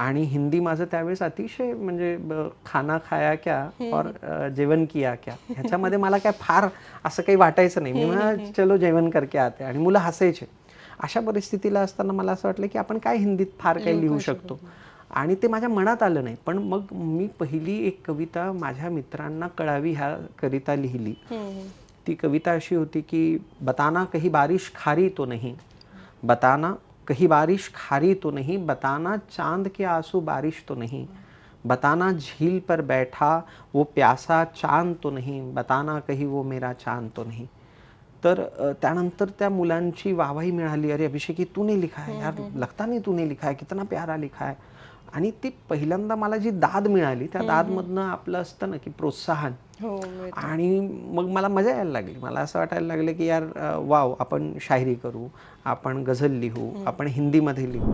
आणि हिंदी माझं त्यावेळेस अतिशय म्हणजे खाना खाया क्या और जेवण किया क्या. ह्याच्यामध्ये मला काय फार असं काही वाटायचं नाही. मी म्हणा चलो जेवण करके आते. आणि मुलं हसायचे. अशा परिस्थितीला असताना मला असं वाटलं की आपण काय हिंदीत फार काही लिहू शकतो. आणि ते माझ्या मनात आलं नाही. पण मग मी पहिली एक कविता माझ्या मित्रांना कळावी ह्या करिता लिहिली. ती कविता अशी होती की बताना कही बारिश खारी तो नहीं. बताना कही बारिश खारी तो नहीं बताना चांद के आंसू बारिश तो नहीं। बताना झील पर बैठा वो प्यासा चांद तो नहीं बताना कही वो मेरा चांद तो नहीं। तर त्यानंतर त्या मुलांची वाहवाही मिळाली अरे अभिषेकी तूने लिखा है यार लगता नहीं तूने लिखा है कितना प्यारा लिखा है. आणि ती पहिल्यांदा मला जी दाद मिळाली त्या दादमधनं आपलं असतं ना की प्रोत्साहन. हो. आणि मग मला मजा यायला लागली. मला असं वाटायला लागलं की यार वाव आपण शायरी करू आपण गझल लिहू आपण हिंदीमध्ये लिहू.